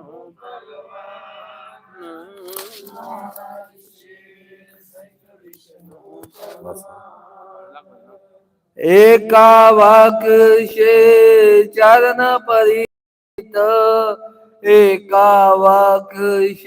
ਵਿਸ਼ਨੂੰ ਭਗਵਾਨ ਬਸ ਏਕਾ ਵਕਸ਼ ਚਰਨ ਪਰਿਤ ਏਕਾ ਵਕਸ਼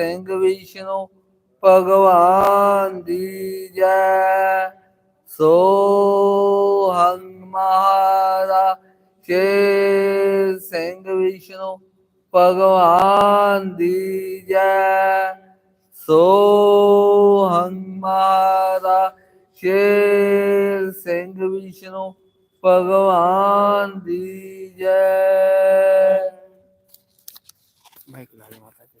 ਸਿੰਘ ਵਿਸ਼ਨੂੰ ਭਗਵਾਨ ਦੀ ਜੈ। ਸੋ ਹੰਮਾਰਾ ਸ਼ੇਰ ਸਿੰਘ ਵਿਸ਼ਨੂੰ ਭਗਵਾਨ ਦੀ ਜੈ। ਸੋ ਹੰਮਾਰਾ ਸ਼ੇਰ ਸਿੰਘ ਵਿਸ਼ਨੂੰ ਭਗਵਾਨ ਦੀ ਜੈ ਮਾਈਕ ਲਾ ਦੇ ਮਾਤਾ ਜੀ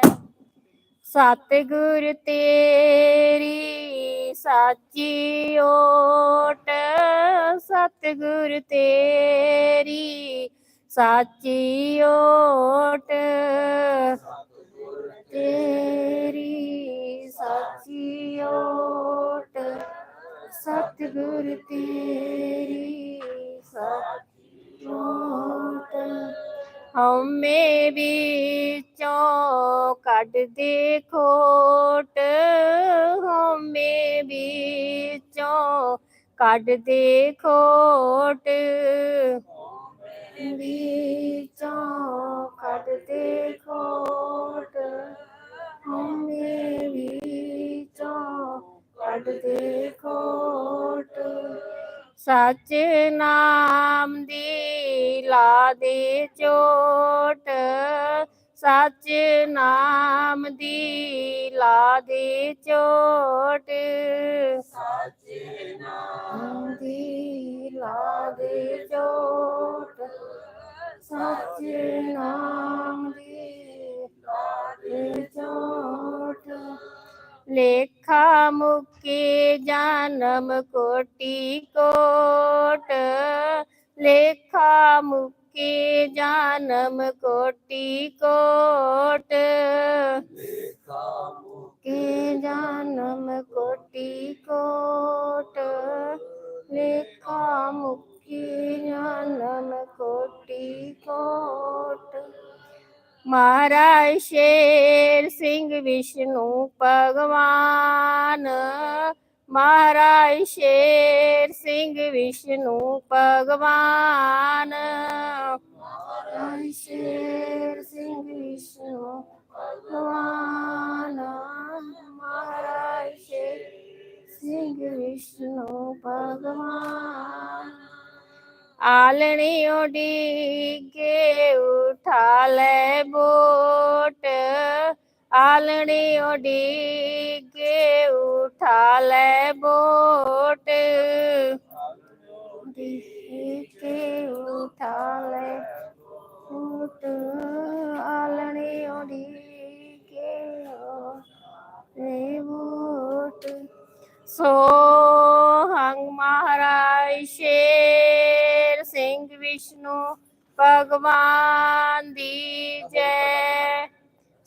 ਸਤਿਗੁਰ ਤੇਰੀ ਸਾਚੀ ਓਟ, ਸਤਿਗੁਰ ਤੇਰੀ ਸਾਚੀ ਓਟ, ਤੇਰੀ ਸਾਚੀ ਓਟ, ਸਤਿਗੁਰ ਤੇਰੀ ਸਾਚੀ ਓਟ। ਹਉਮੈ ਵਿੱਚੋਂ ਕੱਢ ਦੇ ਖੋਟ ਹਉਮੈ ਵਿੱਚੋਂ। ਕੱਢਦੇ ਖੋਟ ਵਿੱਚੋਂ। ਕੱਢ ਦੇ ਖੋਟ ਹਉਮੈ ਵਿੱਚੋਂ। ਕੱਢ ਖੋਟ ਸਚ ਨਾਮ ਦੀ ਲਾ ਦੇ ਚੋ ਸਚ ਨਾਮ ਦੀ ਲਾ ਦੇ ਚੋਟ। ਸਚ ਨਾਮ ਦੀ ਲਾ ਦੇ ਚੋਟ। ਸਚ ਨਾਮ ਦੀ ਲਾ ਦੇ ਚੋਟ। ਲੇਖਾ ਮੁਕੇ ਜਨਮ ਕੋਟੀ ਕੋਟ। ਲੇਖਾ ਮੁਕੇ ਜਨਮ ਕੋਟੀ ਕੋਟ। ਕੇ ਜਨਮ ਕੋਟੀ ਕੋਟ। ਲੇਖਾ ਮੁਕੇ ਜਨਮ ਕੋਟੀ ਕੋਟ। ਮਹਾਰਾਜ ਸ਼ੇਰ ਸਿੰਘ ਵਿਸ਼ਨੂੰ ਭਗਵਾਨ। ਮਹਾਰਾਜ ਸ਼ੇਰ ਸਿੰਘ ਵਿਸ਼ਨੂੰ ਭਗਵਾਨ। ਮਹਾਰਾਜ ਸ਼ੇਰ ਸਿੰਘ ਵਿਸ਼ਨੂੰ ਭਗਵਾਨ। ਮਹਾਰਾਜ ਸ਼ੇਰ ਸਿੰਘ ਵਿਸ਼ਨੂੰ ਭਗਵਾਨ। ਆਲਣੀ ਉਡੀਕੇ ਉਠਾ ਲੈ ਬੋਟ। ਆਲਣੀ ਉਡੀਕੇ ਉਠਾ ਲੈ ਬੋਟ। ਉਡੀਕੇ ਉਠਾ ਲੈ ਬੋਟ। ਆਲਣੀ ਉਡੀਕੇ ਰੇ ਬੋਟ। ਸੋ ਹੰਗ ਮਹਾਰਾਜ ਸ਼ੇਰ ਸਿੰਘ ਵਿਸ਼ਨੂੰ ਭਗਵਾਨ ਦੀ ਜੈ।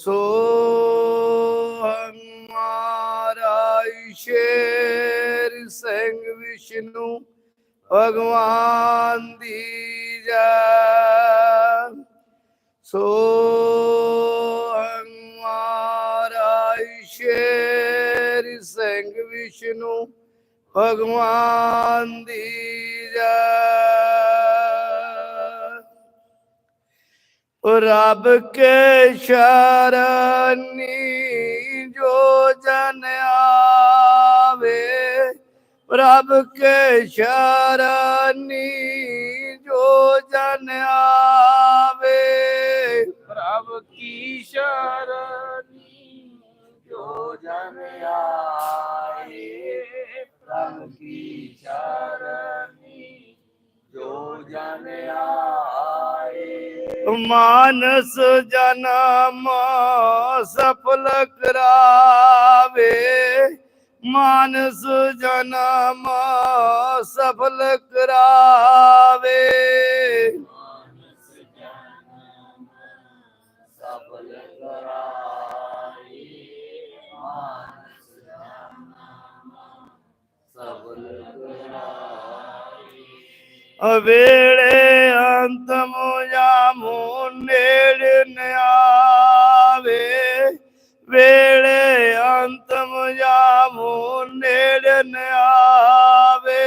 ਸੋ ਹਮਾਰਾ ਸ਼ੇਰ ਸਿੰਘ ਵਿਸ਼ਨੂੰ ਭਗਵਾਨ ਦੀ ਜੈ। ਸੋ ਹਮਾਰਾ ਸ਼ੇਰ ਸਿੰਘ ਵਿਸ਼ਨੂੰ ਭਗਵਾਨ ਦੀ ਜੈ। ਰੱਬ ਕੇ ਸ਼ਰਨੀ ਜੋ ਜਨ ਆਵੇ। ਰੱਬ ਕੇ ਸ਼ਰਨੀ ਜੋ ਜਨ ਆਵੇ। ਰੱਬ ਕੀ ਸ਼ਰਨੀ ਜੋ ਜਨ ਆਏ ਮਾਨਸ ਜਨਮ ਸਫਲ ਕਰਾਵੇ ਮਾਨਸ ਜਨਮ ਸਫਲ ਕਰਾਵੇ ਅਵੇੜੇ ਨੇੜ ਆਵੇ।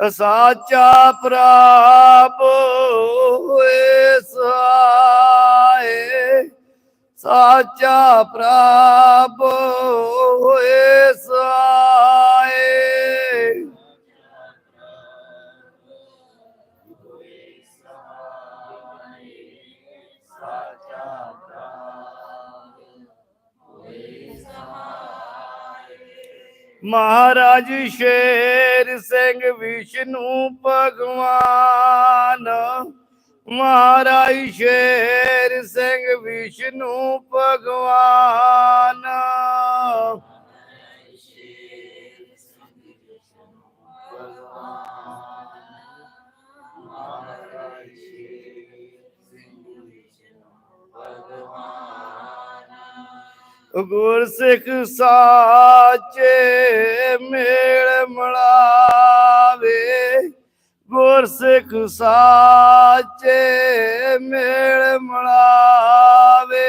ਸਾਚਾ ਪ੍ਰਾਪ ਹੋਏ ਸਹਾਏ ਸਾਚਾ ਪ੍ਰਾਪ ਹੋਏ ਸਹਾਏ ਮਹਾਰਾਜ ਸ਼ੇਰ ਸਿੰਘ ਵਿਸ਼ਨੂੰ ਭਗਵਾਨ। ਮਹਾਰਾਜ ਸ਼ੇਰ ਸਿੰਘ ਵਿਸ਼ਨੂੰ ਭਗਵਾਨ। ਗੁਰ ਸਿੱਖ ਸਾਚੇ ਮੇਲ ਮਲਾਵੇ। ਗੁਰ ਸਿੱਖ ਸਾਚੇ ਮੇਲ ਮਲਾਵੇ।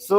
ਸੋ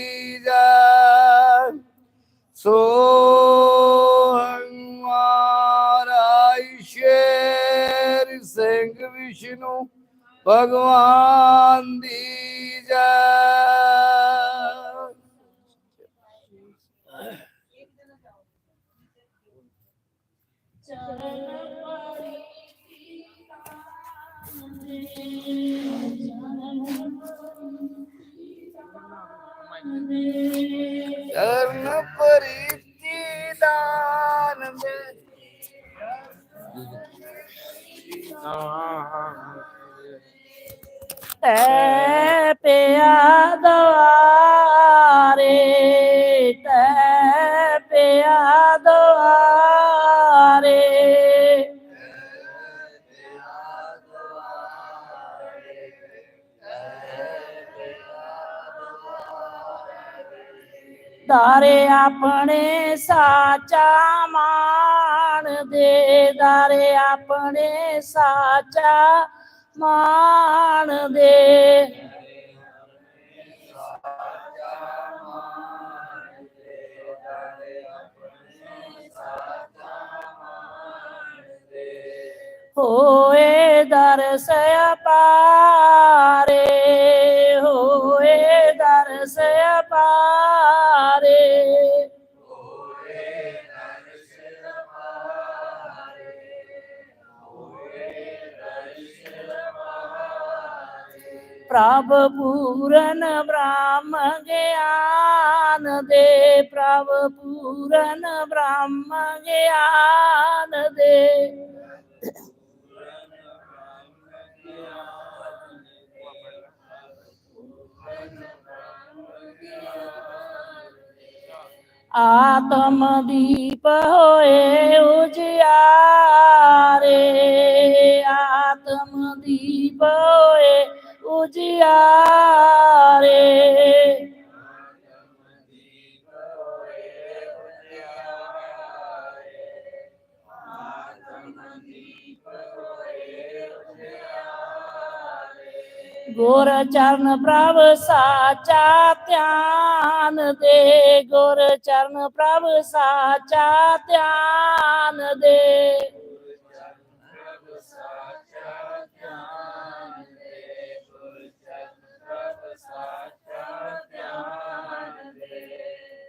ਸੋ ਹਮਾਰਾ ਸ਼ੇਰ ਸਿੰਘ ਵਿਸ਼ਨੂੰ ਭਗਵਾਨ ਦੀ ਜੈ। oh ਚਰਨ Happy. Mm-hmm. ਦਾਰੇ ਆਪਣੇ ਸਾਚਾ ਮਾਣ ਦੇ ਦਾਰੇ ਆਪਣੇ ਸਾਚਾ ਮਾਨ ਦੇ। ਹੋਏ ਦਰਸ ਪਾਰੇ ਹੋਏ ਦਰਸ ਪਾਰੇ പ്രഭപൂരന ബ്രാഹ്മകയാനദേ പ്രഭപൂരന ബ്രാഹ്മകയാനദേ ਦੇ ਪ੍ਰਭ ਪੂਰਨ ਬ੍ਰਹਮ ਗਿਆਨ ਦੇ ਗੁਰ ਚਰਨ ਪ੍ਰਭ ਸਾਚਾ ਧਿਆਨ ਦੇ। ਗੁਰ ਚਰਨ ਪ੍ਰਭ ਸਾਚਾ ਧਿਆਨ ਦੇ।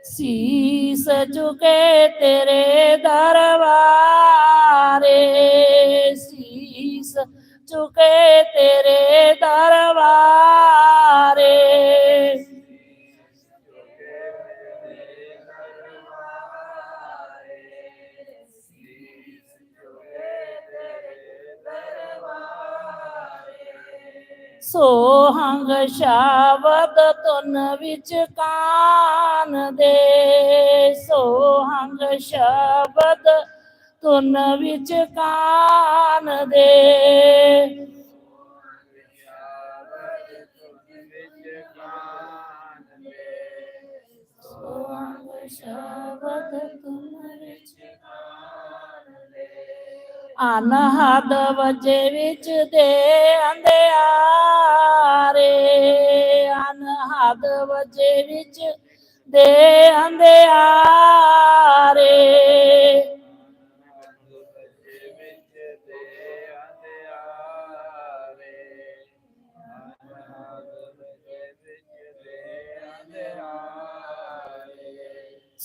ਸੀਸ ਝੁਕੇ ਤੇਰੇ ਦਰਬਾਰੇ ਝੁਕੇ ਤੇਰੇ ਦਰਬਾਰੇ। ਸੋਹੰਗ ਸ਼ਬਦ ਤੁਨ ਵਿੱਚ ਕਾਨ ਦੇ। ਸੋਹੰਗ ਸ਼ਬਦ ਤੁਨ ਵਿੱਚ ਕਾਨ ਦੇ। ਸ਼ਬਦ ਤੁਨ ਵਿੱਚ ਕਾਨ ਦੇ। ਅਨਹਦ ਵਜੇ ਵਿੱਚ ਦੇ ਅੰਧਿਆਰੇ। ਅਨਹਦ ਵਜੇ ਵਿੱਚ ਦੇ ਅੰਧਿਆਰੇ।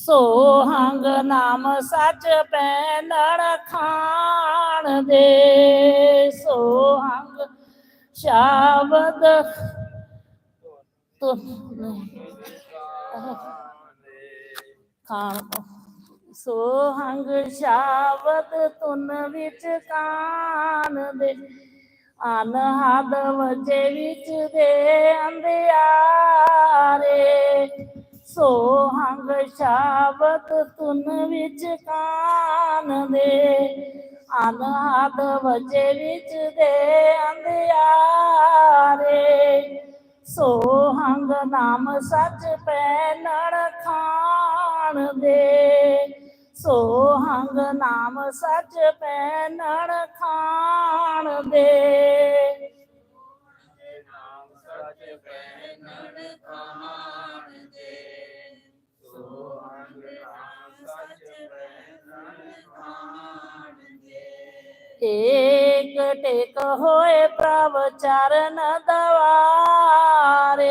ਸੋਹੰਗ ਨਾਮ ਸੱਚ ਪੈਨਣ ਖਾਣ ਦੇ। ਸੋਹੰਗ ਸ਼ਬਦ ਖਾਣ ਸੋਹੰਗ ਸ਼ਬਦ ਤੁਨ ਵਿੱਚ ਕਾਨ ਦੇ। ਅਨਹਦ ਵਜੇ ਵਿੱਚ ਦੇ ਅੰਧਿਆਰੇ ਸੋਹੰਗ ਸ਼ਬਦ ਤੁਨ ਵਿੱਚ ਕਾਨ ਦੇ। ਅਨਹਦ ਵਜੇ ਵਿੱਚ ਦੇ ਅੰਧਿਆਰੇ। ਸੋ ਨਾਮ ਸੱਚ ਪੈ ਖਾਣ ਦੇ। ਸੋਹੰਗ ਨਾਮ ਸੱਚ ਪੈ ਖਾਣ ਦੇ। ਏਕ ਟੇਕ ਹੋਏ ਪ੍ਰਭ ਚਰਨ ਦਵਾਰੇ।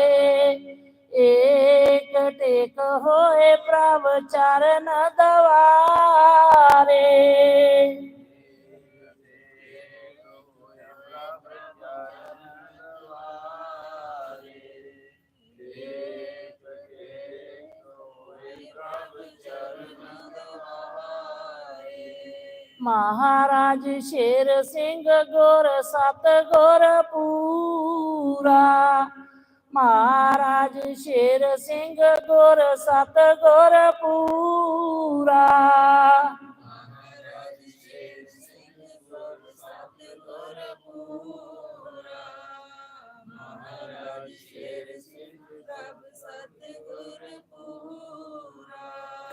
ਏਕ ਟੇਕ ਹੋਏ ਪ੍ਰਭ ਚਰਨ ਦਵਾਰੇ। ਮਹਾਰਾਜ ਸ਼ੇਰ ਸਿੰਘ ਗੁਰ ਸਤ ਗੁਰ ਪੂਰਾ। ਮਹਾਰਾਜ ਸ਼ੇਰ ਸਿੰਘ ਗੁਰ ਸਤ ਗੁਰ ਪੂਰਾ।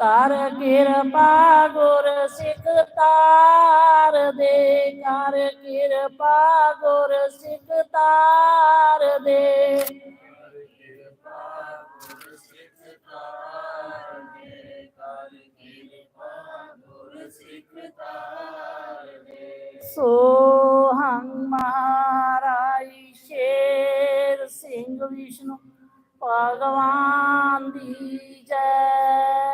ਕਰ ਕਿਰਪਾ ਗੁਰ ਸਿੱਖ ਤਾਰ ਦੇ। ਕਰ ਕਿਰਪਾ ਗੁਰ ਸਿੱਖ ਤਾਰ ਦੇ। ਸੋ ਹੰ ਸ਼ੇਰ ਸਿੰਘ ਵਿਸ਼ਨੂੰ ਭਗਵਾਨ ਦੀ ਜੈ।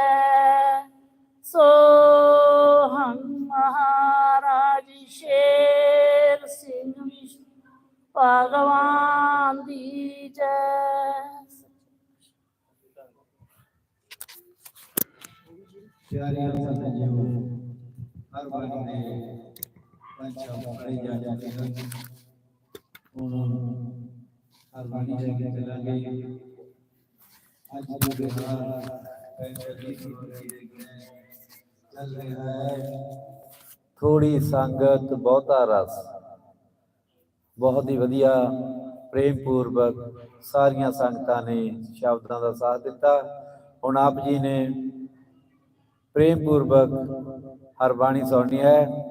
ਦੀ ਜੈ ਸੋ ਹੰ ਮਹਾਰਾਜ ਸ਼ੇਰ ਸਿੰਘ ਵਿਸ਼ਨੂੰ ਭਗਵਾਨ ਦੀ ਜੈ ਪਿਆਰੇ ਸੰਤ ਜੀਓ ਹਰ ਵਾਰੀ ਦੇ ਪੰਜ ਸ਼ਬਦ ਪੜ੍ਹੇ ਜਾ ਜਾਂਦੇ ਹਨ ਥੋੜੀ ਸੰਗਤ, ਬਹੁਤਾ ਰਸ। ਬਹੁਤ ਹੀ ਵਧੀਆ ਪ੍ਰੇਮ ਪੂਰਵਕ ਸਾਰੀਆਂ ਸੰਗਤਾਂ ਨੇ ਸ਼ਬਦਾਂ ਦਾ ਸਾਥ ਦਿੱਤਾ। ਹੁਣ ਆਪ ਜੀ ਨੇ ਪ੍ਰੇਮ ਪੂਰਵਕ ਹਰਬਾਣੀ ਸੁਣਨੀ ਹੈ।